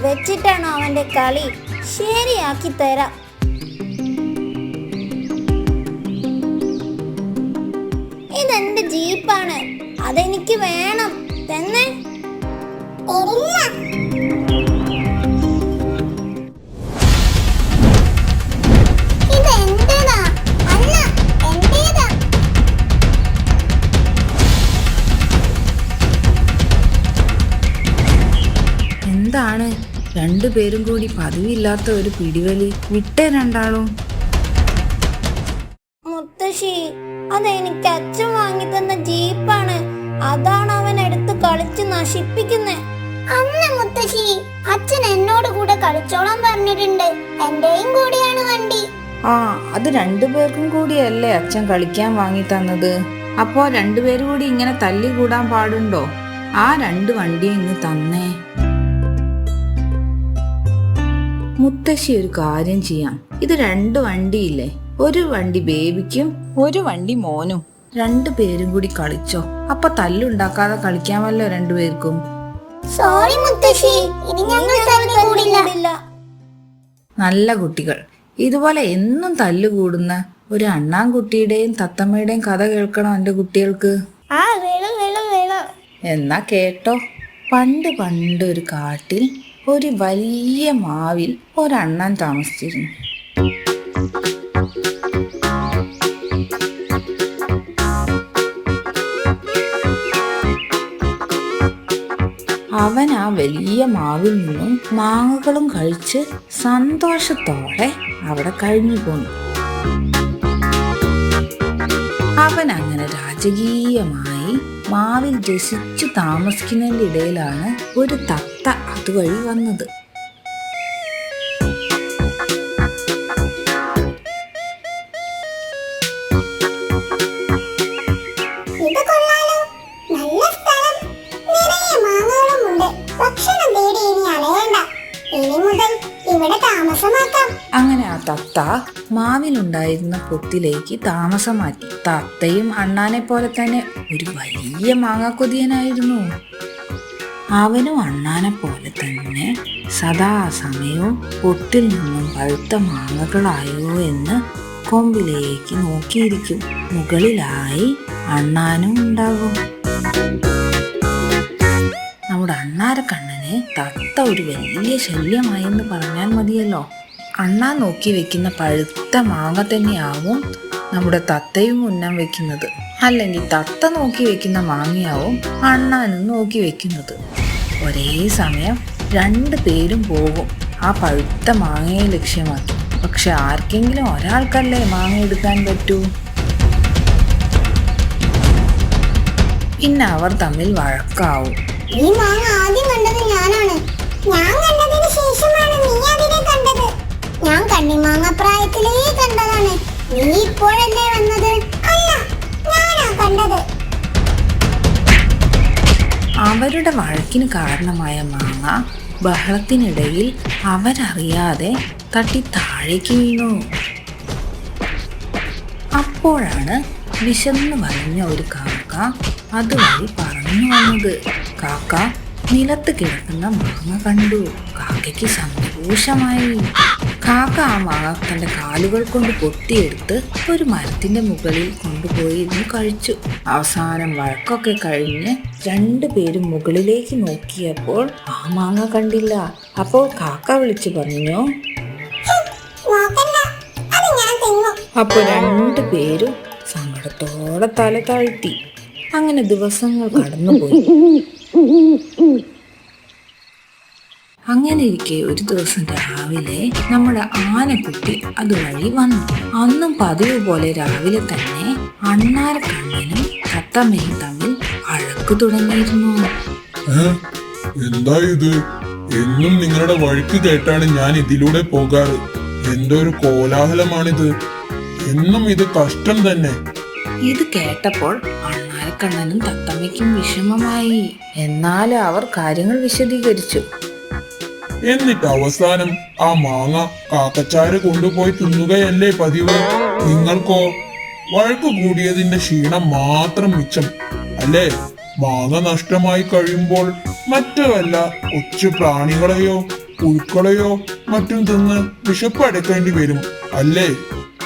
വെച്ചിട്ടാണോ അവന്റെ കളി? ശരിയാക്കി തരാം. ഇതെന്റെ ജീപ്പാണ്. അതെനിക്ക് വേണം. തന്നെ? ഇത് എന്താണ് രണ്ടുപേരും കൂടി പതിവില്ലാത്ത ഒരു പിടിവലി. വിട്ടേ രണ്ടാളും. മുത്തശ്ശി അതെനിക്ക് അച്ഛൻ വാങ്ങി തന്ന ജീപ്പാണ്. അതാണ് അവൻ എടുത്ത് കളിച്ച് നശിപ്പിക്കുന്നത് അന്ന് മുത്തശ്ശി അച്ഛൻ എന്നോട് കൂടെ കളിച്ചോളാൻ പറഞ്ഞിട്ടുണ്ട്. എന്റെയും കൂടിയാണ് വണ്ടി. ആ അത് രണ്ടുപേർക്കും കൂടിയല്ലേ അച്ഛൻ കളിക്കാൻ വാങ്ങി തന്നത്? അപ്പോ രണ്ടുപേരും കൂടി ഇങ്ങനെ തല്ലി കൂടാൻ പാടുണ്ടോ? ആ രണ്ട് വണ്ടിയും ഇന്ന് തന്നേ. മുത്തശ്ശി ഒരു കാര്യം ചെയ്യാം. ഇത് രണ്ട് വണ്ടിയില്ലേ? ഒരു വണ്ടി ബേബിക്കും ഒരു വണ്ടി മോനും. രണ്ടു പേരും കൂടി കളിച്ചോ. അപ്പൊ തല്ലുണ്ടാക്കാതെ കളിക്കാമല്ലോ രണ്ടുപേർക്കും. സോറി മുത്തശ്ശി ഇനി ഞങ്ങൾ തന്നെ നല്ല കുട്ടികൾ. ഇതുപോലെ എന്നും തല്ലുകൂടുന്ന ഒരു അണ്ണാൻകുട്ടിയുടെയും തത്തമ്മയുടെയും കഥ കേൾക്കണം എന്റെ കുട്ടികൾക്ക്? എന്നാ കേട്ടോ. പണ്ട് പണ്ട് ഒരു കാട്ടിൽ ഒരു വലിയ മാവിൽ ഒരണ്ണൻ താമസിച്ചിരുന്നു. അവൻ ആ വലിയ മാവിൽ നിന്നും മാങ്ങകളും കഴിച്ച് സന്തോഷത്തോടെ അവിടെ കഴിഞ്ഞു പോന്നു. അവൻ അങ്ങനെ രാജകീയമായി മാവിൽ രസിച്ചു താമസിക്കുന്നതിന്റെ ഇടയിലാണ് ഒരു തത്ത അതുവഴി വന്നത്. താമസമാക്കാം. അങ്ങനെ ആ തത്ത മാവിലുണ്ടായിരുന്ന പൊത്തിലേക്ക് താമസം മാറ്റി തത്തയും അണ്ണാനെ പോലെ തന്നെ ഒരു വലിയ മാങ്ങാക്കൊതിയനായിരുന്നു. അവനും അണ്ണാനെ പോലെ തന്നെ സദാസമയവും പൊട്ടിൽ നിന്നും പഴുത്ത മാങ്ങകളായോ എന്ന് കൊമ്പിലേക്ക് നോക്കിയിരിക്കും. മുകളിലായി അണ്ണാനും ഉണ്ടാകും. നമ്മുടെ കണ്ണനെ തത്ത ഒരു വലിയ ശല്യമായെന്ന് പറഞ്ഞാൽ മതിയല്ലോ. അണ്ണാൻ നോക്കി വെക്കുന്ന പഴുത്ത മാങ്ങ തന്നെയാവും നമ്മുടെ തത്തയും ഉന്നം വെക്കുന്നത്. അല്ലെങ്കിൽ തത്ത നോക്കി വെക്കുന്ന മാങ്ങയാവും അണ്ണാനും നോക്കി വെക്കുന്നത്. ഒരേ സമയം രണ്ടു പേരും പോകും. ആ പഴുത്ത മാങ്ങയെ ലക്ഷ്യമാക്കി. പക്ഷെ ആർക്കെങ്കിലും ഒരാൾക്കല്ലേ മാങ്ങ എടുക്കാൻ പറ്റൂ? പിന്നെ അവർ തമ്മിൽ വഴക്കാവും. ഈ മാങ്ങ ആദ്യം ഞാൻ ശേഷമാണ് നീ അതിനെ കണ്ടത്. ഞാൻ കണ്ണിമാങ്ങ പ്രായത്തിലേ കണ്ടതാണ്. അവരുടെ വഴക്കിന് കാരണമായ മാങ്ങ ബഹളത്തിനിടയിൽ അവരറിയാതെ തട്ടി താഴേക്ക് വീണു. അപ്പോഴാണ് വിശന്ന് വലഞ്ഞ ഒരു കാക്ക അതുവഴി പറന്നു വന്നത്. കാക്ക നിലത്ത് കിടക്കുന്ന മാങ്ങ കണ്ടു. കാക്കയ്ക്ക് സന്തോഷമായി. കാക്ക ആ മാങ്ങ തന്റെ കാലുകൾ കൊണ്ട് പൊട്ടിയെടുത്ത് ഒരു മരത്തിന്റെ മുകളിൽ കൊണ്ടുപോയി ഇരുന്ന് കഴിച്ചു. അവസാനം വഴക്കൊക്കെ കഴിഞ്ഞ് രണ്ടുപേരും മുകളിലേക്ക് നോക്കിയപ്പോൾ ആ മാങ്ങ കണ്ടില്ല. അപ്പോൾ കാക്ക വിളിച്ചു പറഞ്ഞു അപ്പോൾ രണ്ടു പേരും സങ്കടത്തോടെ തല താഴ്ത്തി. അങ്ങനെ ദിവസങ്ങൾ കടന്നുപോയി. അങ്ങനെ ഇരിക്കെ ഒരു ദിവസം രാവിലെ നമ്മുടെ ആനക്കുട്ടി അതുവഴി വന്നു. അന്നും പതിവ് പോലെ രാവിലെ തന്നെ അണ്ണാര കണ്ണനും തത്തമ്മയും തമ്മിൽ അഴക്ക് തുടങ്ങിയിരുന്നു. എന്താ ഇത്? എന്നും നിങ്ങളുടെ വഴിക്ക് കേട്ടാണ് ഞാൻ ഇതിലൂടെ പോകാറ്. എന്തൊരു കോലാഹലമാണിത്. എന്നും ഇത് കഷ്ടം തന്നെ. ഇത് കേട്ടപ്പോൾ അണ്ണാരക്കണ്ണനും തത്തമ്മയ്ക്കും വിഷമമായി. എന്നാൽ അവർ കാര്യങ്ങൾ വിശദീകരിച്ചു. എന്നിട്ട് അവസാനം ആ മാങ്ങ കാക്കച്ചാര് കൊണ്ടുപോയി തിന്നുകയല്ലേ പതിവ്? നിങ്ങൾക്കോ? വഴക്ക് കൂടിയതിന്റെ ക്ഷീണം മാത്രം മിച്ചം അല്ലേ? മാങ്ങ നഷ്ടമായി കഴിയുമ്പോൾ മറ്റുമല്ല കൊച്ചു പ്രാണികളെയോ പുഴുക്കളെയോ മറ്റും തിന്ന് വിശപ്പ് അടക്കേണ്ടി വരും അല്ലേ?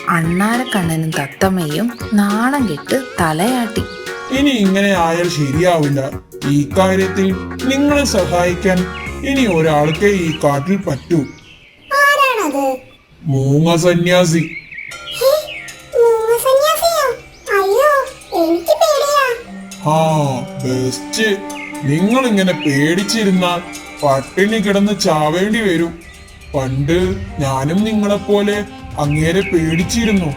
അണ്ണാരക്കണ്ണനും തത്തമ്മയും നാണം കെട്ട് തലയാട്ടി. ഇനി ഇങ്ങനെ ആയാൽ ശരിയാവില്ല. ഈ കാര്യത്തിൽ നിങ്ങളെ സഹായിക്കാൻ ഇനി ഒരാൾക്കേ ഈ കാട്ടിൽ പറ്റൂ. മൂങ്ങ സന്യാസി. ആ ബെസ്റ്റ്. നിങ്ങൾ ഇങ്ങനെ പേടിച്ചിരുന്നാൽ പട്ടിണി കിടന്ന് ചാവേണ്ടി വരും. പണ്ട് ഞാനും നിങ്ങളെപ്പോലെ അങ്ങേരെ പേടിച്ചിരുന്നു.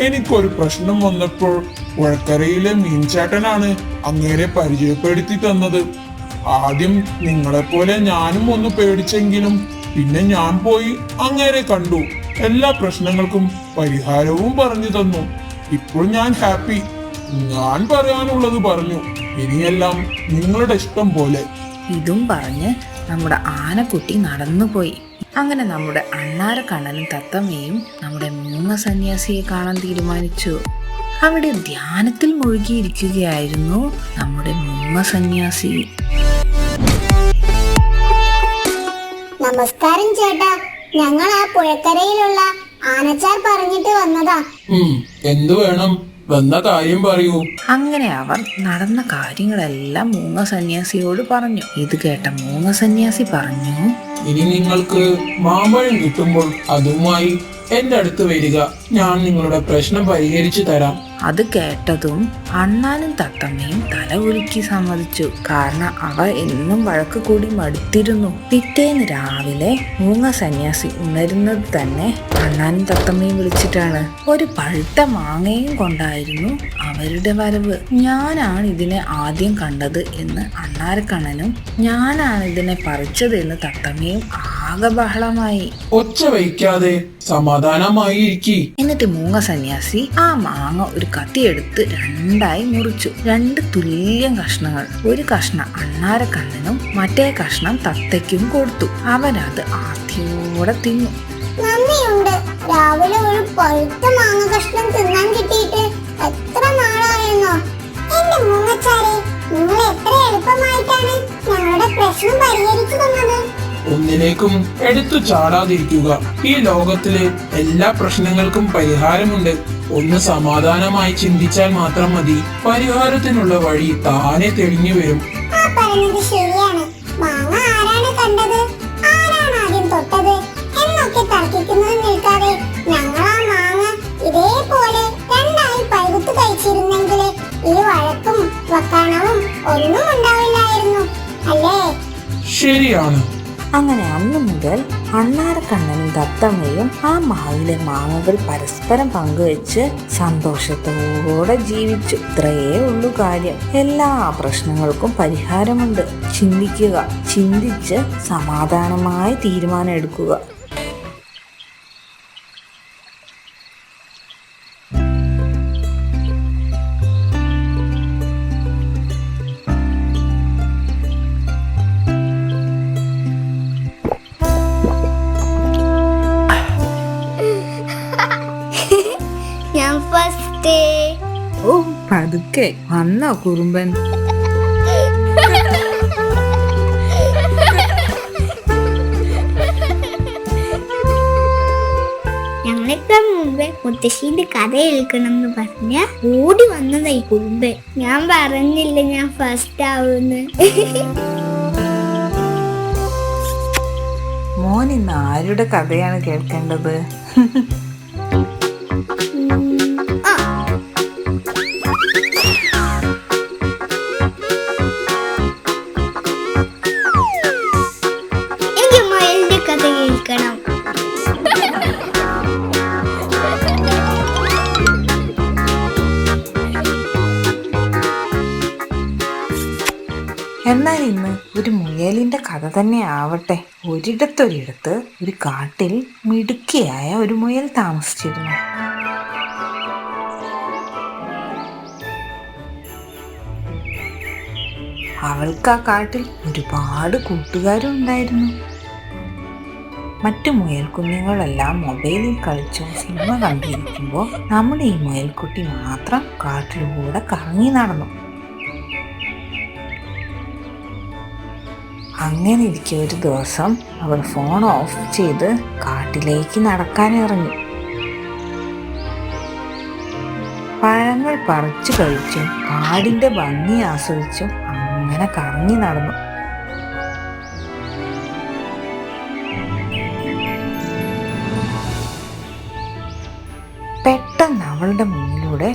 എനിക്കൊരു പ്രശ്നം വന്നപ്പോൾ പുഴക്കരയിലെ മീൻചാട്ടനാണ് അങ്ങേരെ പരിചയപ്പെടുത്തി തന്നത്. ആദ്യം നിങ്ങളെപ്പോലെ ഞാനും ഒന്ന് പേടിച്ചെങ്കിലും പിന്നെ ഞാൻ പോയി അങ്ങേരെ കണ്ടു. എല്ലാ പ്രശ്നങ്ങൾക്കും പരിഹാരവും പറഞ്ഞു തന്നു. ഇപ്പോൾ ഞാൻ ഹാപ്പി. ഞാൻ പറയാനുള്ളത് പറഞ്ഞു. ഇനിയെല്ലാം നിങ്ങളുടെ ഇഷ്ടം പോലെ. ഇതും പറഞ്ഞ് നമ്മുടെ ആനക്കുട്ടി നടന്നുപോയി. അങ്ങനെ നമ്മുടെ അണ്ണാരക്കണ്ണനും തത്തമ്മയും നമ്മുടെ മൂങ്ങ സന്യാസിയെ കാണാൻ തീരുമാനിച്ചു. അവിടെ ധ്യാനത്തിൽ മുഴുകിയിരിക്കുകയായിരുന്നു നമ്മുടെ മുമ്മ സന്യാസി. നമസ്കാരം ചേട്ടാ. ഞങ്ങൾ ആ പുഴക്കരയിലുള്ള ആനച്ചാർ പറഞ്ഞിട്ട് വന്നതാ. എന്തു വേണം? വന്ന കാര്യം പറയൂ. അങ്ങനെ അവർ നടന്ന കാര്യങ്ങളെല്ലാം മൂങ്ങ സന്യാസിയോട് പറഞ്ഞു. ഇത് കേട്ട മൂങ്ങ സന്യാസി പറഞ്ഞു ഇനി നിങ്ങൾക്ക് മാമ്പഴം കിട്ടുമ്പോൾ അതുമായി എന്റെ അടുത്ത് വരിക. ഞാൻ നിങ്ങളുടെ പ്രശ്നം പരിഹരിച്ചു തരാം. അത് കേട്ടതും അണ്ണാനും തത്തമ്മയും തല ഉരുക്കി സമ്മതിച്ചു. കാരണം അവ എന്നും വഴക്ക് കൂടി മടുത്തിരുന്നു. പിറ്റേന്ന് രാവിലെ മൂങ്ങ സന്യാസി ഉണരുന്നത് തന്നെ അണ്ണാനും തത്തമ്മയും വിളിച്ചിട്ടാണ്. ഒരു പഴുത്ത മാങ്ങയും കൊണ്ടായിരുന്നു അവരുടെ വരവ്. ഞാനാണ് ഇതിനെ ആദ്യം കണ്ടത് എന്ന് അണ്ണാരക്കണ്ണനും ഞാനാണ് ഇതിനെ പറിച്ചത് എന്ന് തത്തമ്മയും ആകെ ബഹളമായി. ഒച്ച വയ്ക്കാതെ സമാധാനമായി ഇരിക്കി എന്നിട്ട് മൂങ്ങ സന്യാസി ആ മാങ്ങ ഒരു കത്തിയെടുത്ത് രണ്ടായി മുറിച്ചു. രണ്ട് തുല്യം കഷ്ണങ്ങൾ. ഒരു കഷ്ണം അണ്ണാരക്കണ്ണനും മറ്റേ കഷ്ണം തത്തയ്ക്കും കൊടുത്തു. അവനത് ആദ്യോടെ തിന്നു. നന്ദിയുണ്ട്. രാവിലെ ഒരു പഴുത്ത മാങ്ങ കഷ്ണം തിന്നാൻ കിട്ടിയിട്ട് എത്ര നാളായെന്നോ? എന്റെ മൂങ്ങച്ചാരെ നിങ്ങൾ എത്ര എളുപ്പമായിട്ടാണ് ഒന്നിലേക്കും എടുത്തു ചാടാതിരിക്കുക. ഈ ലോകത്തിലെ എല്ലാ പ്രശ്നങ്ങൾക്കും പരിഹാരമുണ്ട്. ഒന്ന് സമാധാനമായി ചിന്തിച്ചാൽ മാത്രം മതി. പരിഹാരത്തിനുള്ള വഴി താനെ തെളിഞ്ഞു വരും. ഇതേപോലെ രണ്ടായി പഴുത്ത് കഴിച്ചിരുന്നെങ്കിൽ ഈ വഴക്കും വക്കാണവും ഒന്നും ഉണ്ടാവില്ലായിരുന്നു. അല്ലേ? ശരിയാണ്. അങ്ങനെ അന്നു മുതൽ അണ്ണാരക്കണ്ണനും ദത്തമ്മയും ആ മാവിലെ മാങ്ങകൾ പരസ്പരം പങ്കുവെച്ച് സന്തോഷത്തോടെ ജീവിച്ചു. ഇത്രയേ ഉള്ളൂ കാര്യം. എല്ലാ പ്രശ്നങ്ങൾക്കും പരിഹാരമുണ്ട്. ചിന്തിക്കുക ചിന്തിച്ച് സമാധാനമായി തീരുമാനം എടുക്കുക പതുക്കെ വന്നോ കുറുമ്പൻ. മുത്തശ്ശിന്റെ മുമ്പേ മുത്തശ്ശീന്റെ കഥ കേൾക്കണം എന്ന് പറഞ്ഞ ഓടി വന്നതായി കുടുംബ ഞാൻ പറഞ്ഞില്ല ഞാൻ ഫസ്റ്റ് ആവുന്ന്. മോൻ ഇന്ന് ആരുടെ കഥയാണ് കേൾക്കേണ്ടത്? കഥ തന്നെ ആവട്ടെ. ഒരിടത്തൊരിടത്ത് ഒരു കാട്ടിൽ മിടുക്കിയായ ഒരു മുയൽ താമസിച്ചിരുന്നു. അവൾക്ക് ആ കാട്ടിൽ ഒരുപാട് കൂട്ടുകാരും ഉണ്ടായിരുന്നു. മറ്റു മുയൽ കുഞ്ഞുങ്ങളെല്ലാം മൊബൈലിൽ കളിച്ചോ സിനിമ കണ്ടിരിക്കുമ്പോൾ നമ്മുടെ ഈ മുയൽക്കുട്ടി മാത്രം കാട്ടിലൂടെ കറങ്ങി നടന്നു. അങ്ങനെ ഇരിക്കെ ഒരു ദിവസം അവൾ ഫോൺ ഓഫ് ചെയ്ത് കാട്ടിലേക്ക് നടക്കാൻ ഇറങ്ങി. പഴങ്ങൾ പറിച്ചു കഴിച്ചും കാടിന്റെ ഭംഗി ആസ്വദിച്ചും അങ്ങനെ കറങ്ങി നടന്നു. പെട്ടെന്ന് അവളുടെ മുന്നിലൂടെ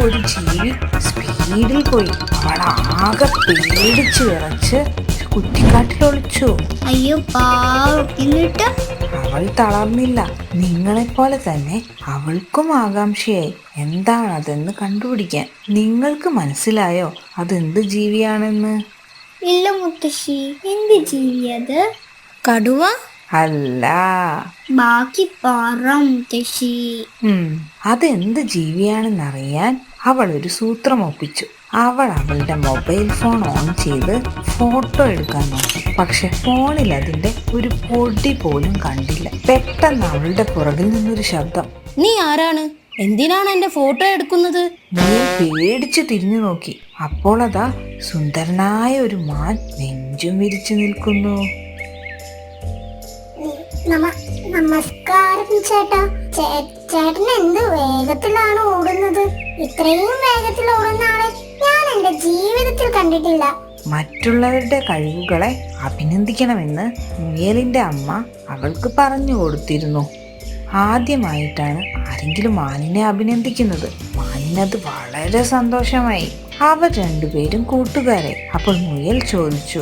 ഒരു ജീവി സ്പീഡിൽ പോയി. അവൾ ആകെ പേടിച്ചു വിറച്ച് കുറ്റിക്കാട്ടിൽ ഒളിച്ചു അയ്യോ പാവം. എന്നിട്ട്? അവൾ തളർന്നില്ല. നിങ്ങളെപ്പോലെ തന്നെ അവൾക്കും ആകാംക്ഷയായി. എന്താണ് അതെന്ന് കണ്ടുപിടിക്കാൻ. നിങ്ങൾക്ക് മനസ്സിലായോ? അതെന്ത് ജീവിയാണെന്ന്? ഇല്ല മുത്തശ്ശി. എന്ത് ജീവിയത്? കടുവ? അല്ല. ബാക്കി പറ മുത്തശ്ശി. അതെന്ത് ജീവിയാണെന്നറിയാൻ അവൾ ഒരു സൂത്രം ഒപ്പിച്ചു. അവൾ അവളുടെ മൊബൈൽ ഫോൺ ഓൺ ചെയ്ത് ഫോട്ടോ എടുക്കാൻ നോക്കി. പക്ഷെ ഫോണിൽ അതിന്റെ ഒരു പൊടി പോലും കണ്ടില്ല. പെട്ടെന്ന് അവളുടെ പുറകിൽ നിന്നൊരു ശബ്ദം. നീ ആരാണ്? എന്തിനാണ് എന്റെ ഫോട്ടോ എടുക്കുന്നത്? നീ പേടിച്ചു തിരിഞ്ഞു നോക്കി. അപ്പോൾ അതാ സുന്ദരനായ ഒരു മാൻ നെഞ്ചും വിരിച്ചു നിൽക്കുന്നു. നമസ്കാരം ചേട്ടാ. ചേട്ടൻ എന്ത് വേഗത്തിലാണ് ഓടുന്നത്. ഇത്രയും വേഗത്തിൽ ഓടുന്ന ആളെ എന്റെ ജീവിതത്തിൽ കണ്ടിട്ടില്ല. മറ്റുള്ളവരുടെ കഴിവുകളെ അഭിനന്ദിക്കണമെന്ന് മുയലിന്റെ അമ്മ അവൾക്ക് പറഞ്ഞു കൊടുത്തിരുന്നു. ആദ്യമായിട്ടാണ് ആരെങ്കിലും മാനിനെ അഭിനന്ദിക്കുന്നത്. മാനിനത് വളരെ സന്തോഷമായി. അവർ രണ്ടുപേരും കൂട്ടുകാരെ. അപ്പോൾ മുയൽ ചോദിച്ചു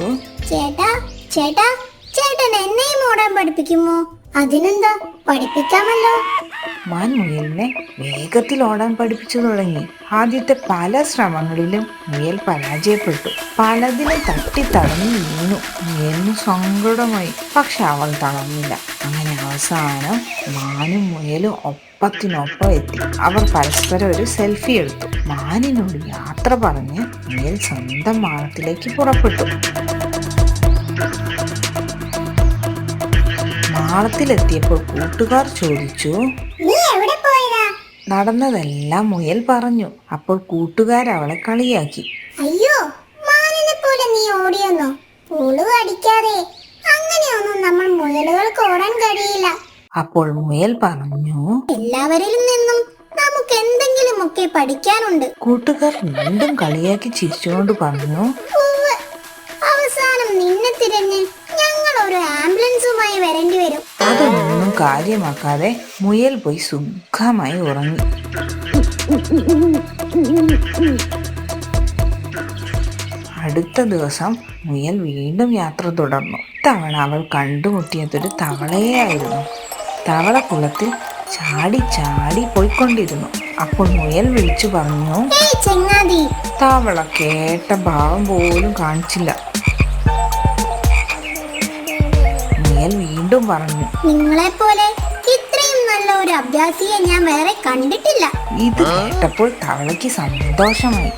ചേട്ടാ ചേട്ടാ ചേട്ടൻ എന്നെയും ഓടാൻ പഠിപ്പിക്കുമോ? അതിനെന്താ പഠിപ്പിക്കാമല്ലോ. മാൻ മുയലിനെ വേഗത്തിൽ ഓടാൻ പഠിപ്പിച്ചു തുടങ്ങി. ആദ്യത്തെ പല ശ്രമങ്ങളിലും മുയൽ പരാജയപ്പെട്ടു. പലതിലും തട്ടി തടഞ്ഞു വീണു. മുയലിന് സങ്കടമായി. പക്ഷെ അവൾ തളർന്നില്ല. അങ്ങനെ അവസാനം മാനും മുയലും ഒപ്പത്തിനൊപ്പം എത്തി. അവർ പരസ്പരം ഒരു സെൽഫി എടുത്തു. മാനിനോട് യാത്ര പറഞ്ഞ് മുയൽ സ്വന്തം മാനത്തിലേക്ക് പുറപ്പെട്ടു. മാളത്തിലെത്തിയപ്പോൾ കൂട്ടുകാർ ചോദിച്ചു നടന്നതെല്ലാം മുയൽ പറഞ്ഞു. അപ്പോൾ കൂട്ടുകാർ അവളെ കളിയാക്കി. അയ്യോ മാനിനെ പോലെ നീ ഓടിയെന്നോ? പുളു അടിക്കാതെ. അങ്ങനെയൊന്നും നമ്മൾ മുയലുകൾക്ക് ഓടാൻ കഴിയില്ല. അപ്പോൾ മുയൽ പറഞ്ഞു എല്ലാവരിലും നിന്നും നമുക്ക് എന്തെങ്കിലുമൊക്കെ പഠിക്കാനുണ്ട്. കൂട്ടുകാർ വീണ്ടും കളിയാക്കി ചിരിച്ചുകൊണ്ട് പറഞ്ഞു അവസാനം നിന്നെ തിരഞ്ഞ് ഒരു ആംബുലൻസുമായി വരേണ്ടി വരും. അതൊന്നും കാര്യമാക്കാതെ മുയൽ പോയി സുഖമായി ഉറങ്ങി. അടുത്ത ദിവസം മുയൽ വീണ്ടും യാത്ര തുടർന്നു. തവണ അവൾ കണ്ടുമുട്ടിയതൊരു തവളയായിരുന്നു. തവള കുളത്തിൽ ചാടി ചാടി പോയിക്കൊണ്ടിരുന്നു. അപ്പോൾ മുയൽ വിളിച്ചു പറഞ്ഞു തവള കേട്ട ഭാവം പോലും കാണിച്ചില്ല. മുയൽ വീണ്ടും പറഞ്ഞു. നിങ്ങളെ പോലെ ഇത്രയും നല്ല ഒരു അഭ്യാസിയെ ഞാൻ വേറെ കണ്ടിട്ടില്ല. ഇത് കേട്ടപ്പോൾ തവളയ്ക്ക് സന്തോഷമായി.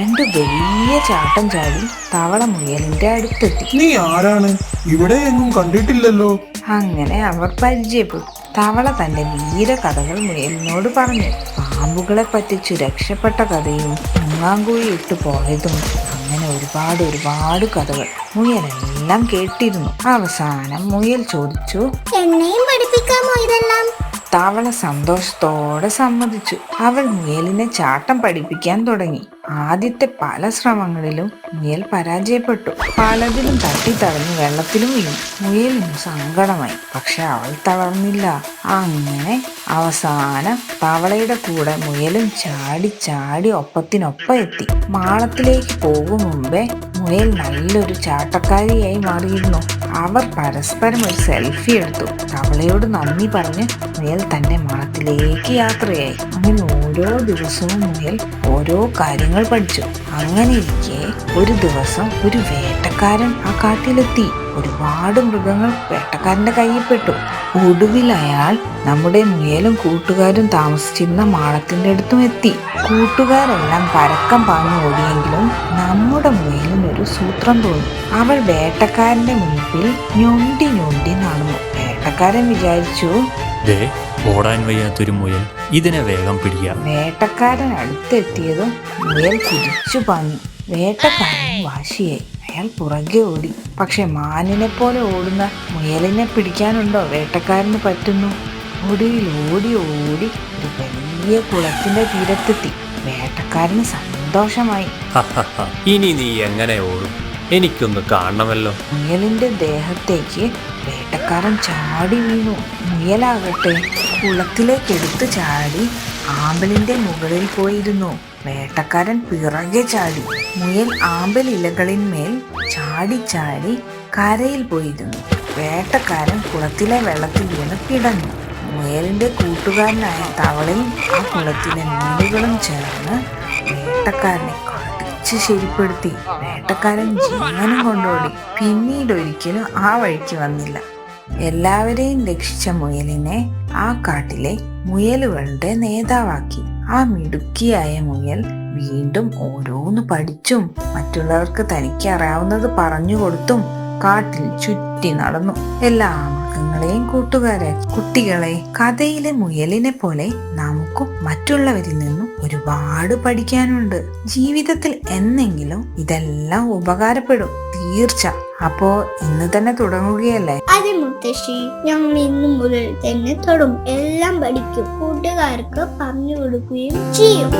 രണ്ട് വലിയ ചാട്ടം ചാടി തവള മുയലിന്റെ അടുത്തെത്തി. നീ ആരാണ്? ഇവിടെ എങ്ങും കണ്ടിട്ടില്ലല്ലോ. അങ്ങനെ അവർ പരിചയപ്പെട്ടു. തവള തന്റെ വീര കഥകൾ മുയലിനോട് പറഞ്ഞു. പാമ്പുകളെ പറ്റിച്ചു രക്ഷപ്പെട്ട കഥയും മുങ്ങാങ്കുഴി ഇട്ടു പോയതും അങ്ങനെ ഒരുപാട് ഒരുപാട് കഥകൾ മുയലെല്ലാം കേട്ടിരുന്നു. അവസാനം മുയൽ ചോദിച്ചു എന്നെയും പഠിപ്പിക്കാമോ ഇതെല്ലാം? തവള സന്തോഷത്തോടെ സമ്മതിച്ചു. അവൾ മുയലിനെ ചാട്ടം പഠിപ്പിക്കാൻ തുടങ്ങി. ആദ്യത്തെ പല ശ്രമങ്ങളിലും മുയൽ പരാജയപ്പെട്ടു. പലതിലും തട്ടിത്തടഞ്ഞ് വെള്ളത്തിലും വീണു. മുയലിന് സങ്കടമായി. പക്ഷെ അവൾ തളർന്നില്ല. അങ്ങനെ അവസാനം തവളയുടെ കൂടെ മുയലും ചാടി ചാടി ഒപ്പത്തിനൊപ്പം എത്തി. മാളത്തിലേക്ക് പോകും മുമ്പേ മുയൽ നല്ലൊരു ചാട്ടക്കാരിയായി മാറിയിരുന്നു. അവർ പരസ്പരം ഒരു സെൽഫി എടുത്തു. തവളയോട് നന്ദി പറഞ്ഞ് മുയൽ തന്റെ മണത്തിലേക്ക് യാത്രയായി. അങ്ങനെ ഓരോ ദിവസവും മുന്നിൽ ഓരോ കാര്യങ്ങൾ പഠിച്ചു. അങ്ങനെ ഇരിക്കെ ഒരു ദിവസം ഒരു വേട്ടക്കാരൻ ആ കാട്ടിലെത്തി. ഒരുപാട് മൃഗങ്ങൾ വേട്ടക്കാരന്റെ കയ്യിൽ പെട്ടു ഒടുവിൽ അയാൾ നമ്മുടെ മുയലും കൂട്ടുകാരും താമസിച്ചിരുന്ന മാളത്തിന്റെ അടുത്തും എത്തി. കൂട്ടുകാരെല്ലാം പരക്കം പാഞ്ഞു ഓടിയെങ്കിലും നമ്മുടെ മുയലിനൊരു സൂത്രം തോന്നി. അവൾ വേട്ടക്കാരന്റെ മുൻപിൽ ഞൊണ്ടി ഞൊണ്ടി നടന്നു. വേട്ടക്കാരൻ വിചാരിച്ചു ഓടാൻ വയ്യാത്തൊരു മുയൽ ഇതിനെ വേഗം പിടിക്കാം. വേട്ടക്കാരൻ അടുത്തെത്തിയതും മുയൽ കുതിച്ചു പാഞ്ഞു. വേട്ടക്കാരൻ വാശിയായി. അയാൾ പുറകെ ഓടി. പക്ഷെ മാനിനെ പോലെ ഓടുന്ന മുയലിനെ പിടിക്കാനുണ്ടോ? വേട്ടക്കാരന് പറ്റുന്നു. ഒടുവിൽ ഓടി ഓടി ഒരു വലിയ കുളത്തിന്റെ തീരത്തെത്തി. വേട്ടക്കാരന് സന്തോഷമായി. ഇനി നീ എങ്ങനെ ഓടും? എനിക്കൊന്ന് കാണണമല്ലോ. മുയലിന്റെ ദേഹത്തേക്ക് വേട്ടക്കാരൻ ചാടി വീണു. മുയലാകട്ടെ. കുളത്തിലേക്ക് എടുത്തു ചാടി ആമ്പലിന്റെ മുകളിൽ പോയിരുന്നു. വേട്ടക്കാരൻ പിറകെ ചാടി. മുയൽ ആമ്പൽ ഇലകളിന്മേൽ ചാടി ചാടി കരയിൽ പോയിരുന്നു. വേട്ടക്കാരൻ കുളത്തിലെ വെള്ളത്തിൽ വീണ് പിടഞ്ഞു മുയലിന്റെ കൂട്ടുകാരനായ തവളയും ആ കുളത്തിലെ മീനുകളും ചേർന്ന് വേട്ടക്കാരനെ കടിച്ച് ശരിപ്പെടുത്തി. വേട്ടക്കാരൻ ജീവനും കൊണ്ടോടി. പിന്നീട് ഒരിക്കലും ആ വഴിക്ക് വന്നില്ല. എല്ലാവരെയും രക്ഷിച്ച മുയലിനെ ആ കാട്ടിലെ മുയലുകളുടെ നേതാവാക്കി. ആ മിടുക്കിയായ മുയൽ വീണ്ടും ഓരോന്ന് പഠിച്ചും മറ്റുള്ളവർക്ക് തനിക്ക് അറിയാവുന്നത് പറഞ്ഞു കൊടുത്തും കാട്ടിൽ ചുറ്റി നടന്നു. എല്ലാ മൃഗങ്ങളെയും കൂട്ടുകാരെ കുട്ടികളെ കഥയിലെ മുയലിനെ പോലെ നമുക്കും മറ്റുള്ളവരിൽ നിന്നും ഒരുപാട് പഠിക്കാനുണ്ട്. ജീവിതത്തിൽ എന്നെങ്കിലും ഇതെല്ലാം ഉപകാരപ്പെടും. തീർച്ച. അപ്പോ ഇന്ന് തന്നെ തുടങ്ങുകയല്ലേ? മുത്തശ്ശി ഞങ്ങൾ ഇന്നു മുതൽ തന്നെ തൊടും. എല്ലാം പഠിക്കും. കൂട്ടുകാർക്ക് പറഞ്ഞു കൊടുക്കുകയും ചെയ്യും.